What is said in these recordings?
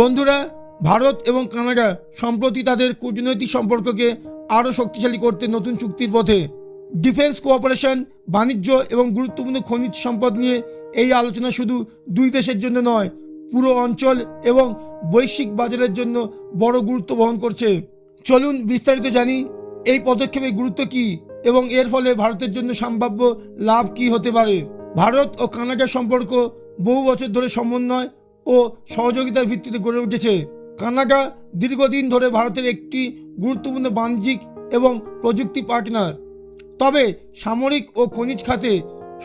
বন্ধুরা, ভারত এবং কানাডা সম্প্রতি তাদের কূটনৈতিক সম্পর্ককে আরও শক্তিশালী করতে নতুন চুক্তির পথে। ডিফেন্স কোঅপারেশন, বাণিজ্য এবং গুরুত্বপূর্ণ খনিজ সম্পদ নিয়ে এই আলোচনা শুধু দুই দেশের জন্য নয়, পুরো অঞ্চল এবং বৈশ্বিক বাজারের জন্য বড় গুরুত্ব বহন করছে। চলুন বিস্তারিত জানি, এই পদক্ষেপের গুরুত্ব কী এবং এর ফলে ভারতের জন্য সম্ভাব্য লাভ কী হতে পারে। ভারত ও কানাডার সম্পর্ক বহু বছর ধরে সমন্বয় ও সহযোগিতার ভিত্তিতে গড়ে উঠেছে। কানাডা দীর্ঘদিন ধরে ভারতের একটি গুরুত্বপূর্ণ বাণিজ্যিক এবং প্রযুক্তি পার্টনার। তবে সামরিক ও খনিজ খাতে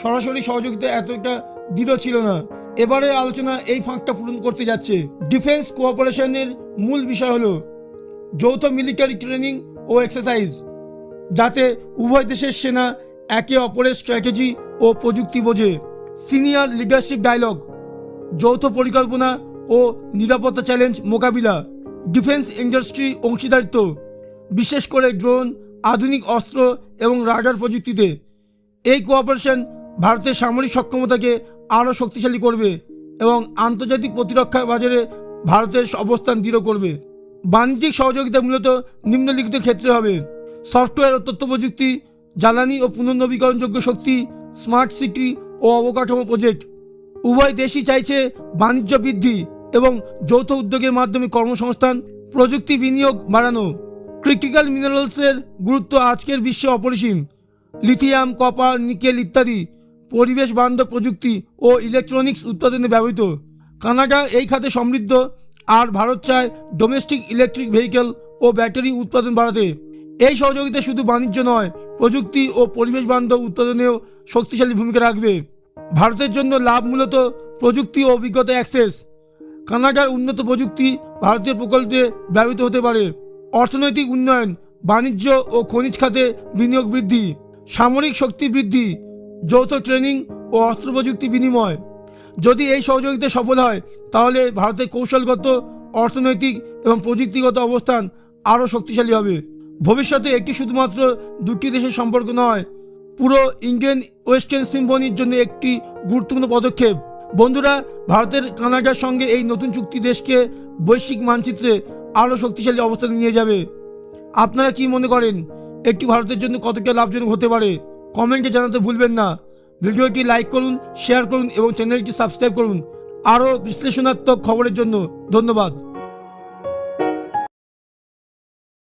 সরাসরি সহযোগিতা এতটা দৃঢ় ছিল না। এবারের আলোচনা এই ফাঁকটা পূরণ করতে যাচ্ছে। ডিফেন্স কোঅপারেশনের মূল বিষয় হলো যৌথ মিলিটারি ট্রেনিং ও এক্সারসাইজ, যাতে উভয় দেশের সেনা একে অপরের স্ট্র্যাটেজি ও প্রযুক্তি বোঝে। সিনিয়র লিডারশিপ ডায়লগ যৌথ পরিকল্পনা ও নিরাপত্তা চ্যালেঞ্জ মোকাবিলা, ডিফেন্স ইন্ডাস্ট্রি অংশীদারিত্ব, বিশেষ করে ড্রোন, আধুনিক অস্ত্র এবং রাডার প্রযুক্তিতে। এই কোঅপারেশন ভারতের সামরিক সক্ষমতাকে আরও শক্তিশালী করবে এবং আন্তর্জাতিক প্রতিরক্ষা বাজারে ভারতের অবস্থান দৃঢ় করবে। বাণিজ্যিক সহযোগিতা মূলত নিম্নলিখিত ক্ষেত্রে হবে। সফটওয়্যার ও তথ্য প্রযুক্তি, জ্বালানি ও পুনর্নবীকরণযোগ্য শক্তি, স্মার্ট সিটি ও অবকাঠামো প্রজেক্ট। উভয় দেশই চাইছে বাণিজ্য বৃদ্ধি এবং যৌথ উদ্যোগের মাধ্যমে কর্মসংস্থান, প্রযুক্তি বিনিয়োগ বাড়ানো। ক্রিটিক্যাল মিনারেলসের গুরুত্ব আজকের বিশ্বে অপরিসীম। লিথিয়াম, কপার, নিকেল ইত্যাদি পরিবেশ বান্ধব প্রযুক্তি ও ইলেকট্রনিক্স উৎপাদনে ব্যবহৃত। কানাডা এই খাতে সমৃদ্ধ, আর ভারত চায় ডোমেস্টিক ইলেকট্রিক ভেহিকেল ও ব্যাটারি উৎপাদন বাড়াতে। এই সহযোগিতা শুধু বাণিজ্য নয়, প্রযুক্তি ও পরিবেশ বান্ধব উৎপাদনেও শক্তিশালী ভূমিকা রাখবে। ভারতের জন্য লাভ মূলত প্রযুক্তি ও অভিজ্ঞতা অ্যাক্সেস। কানাডার উন্নত প্রযুক্তি ভারতীয় প্রকল্পে ব্যবহৃত হতে পারে। অর্থনৈতিক উন্নয়ন, বাণিজ্য ও খনিজ খাতে বিনিয়োগ বৃদ্ধি, সামরিক শক্তি বৃদ্ধি, যৌথ ট্রেনিং ও অস্ত্র প্রযুক্তি বিনিময়। যদি এই সহযোগিতা সফল হয়, তাহলে ভারতের কৌশলগত, অর্থনৈতিক এবং প্রযুক্তিগত অবস্থান আরও শক্তিশালী হবে। ভবিষ্যতে একটি শুধুমাত্র দুটি দেশের সম্পর্ক নয় পুরো ইন্ডিয়ান ওয়েস্টার্ন সিম্ফনির জন্য একটি গুরুত্বপূর্ণ পদক্ষেপ। বন্ধুরা, ভারতের কানাডার সঙ্গে এই নতুন চুক্তি দেশকে বৈশ্বিক মানচিত্রে আরও শক্তিশালী অবস্থানে নিয়ে যাবে। আপনারা কি মনে করেন, একটি ভারতের জন্য কতটা লাভজনক হতে পারে? কমেন্টে জানাতে ভুলবেন না। ভিডিওটি লাইক করুন, শেয়ার করুন এবং চ্যানেলটি সাবস্ক্রাইব করুন। আরও বিশ্লেষণাত্মক খবরের জন্য ধন্যবাদ।